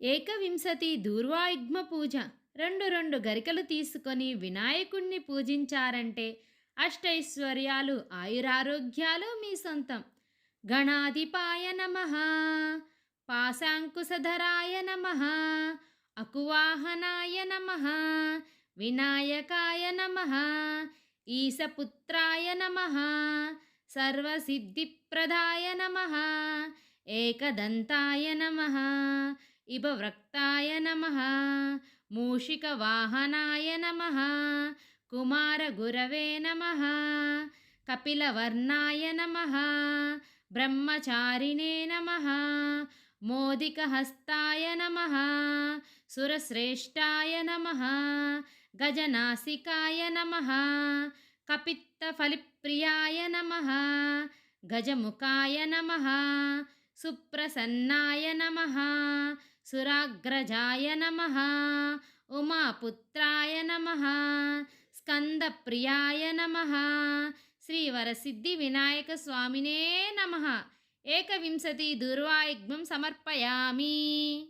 ఏకవింశతి దూర్వాయుగ్మ పూజ రెండు రెండు గరికలు తీసుకొని వినాయకుణ్ణి పూజించారంటే అష్టైశ్వర్యాలు ఆయురారోగ్యాలు మీ సొంతం. గణాధిపాయ నమ పాశాంకుశధరాయ నమ అకువాహనాయ నమ వినాయకాయ నమ ఈశపుత్రాయ నమ సర్వసిద్ధిప్రదాయ నమ ఏకదంతాయ నమ ఇవ వ్రక్తాయ నమ మూషికవాహనాయ నమ కుమారగురవే నమ కపిలవర్ణాయ నమ బ్రహ్మచారిణే నమ మోదికహస్తాయ నమ సురశ్రేష్టాయ నమ గజనాసికాయ నమ కపిత్తఫలిప్రియాయ నమ గజముఖాయ నమ సుప్రసన్నాయ నమ సురాగ్రజాయ నమ ఉమాపుత్రాయ నమ స్కందప్రియాయ నమ శ్రీవరసిద్ధి వినాయక స్వామినే నమ. ఏకవింశతి దుర్వాయుగ్మం సమర్పయామి.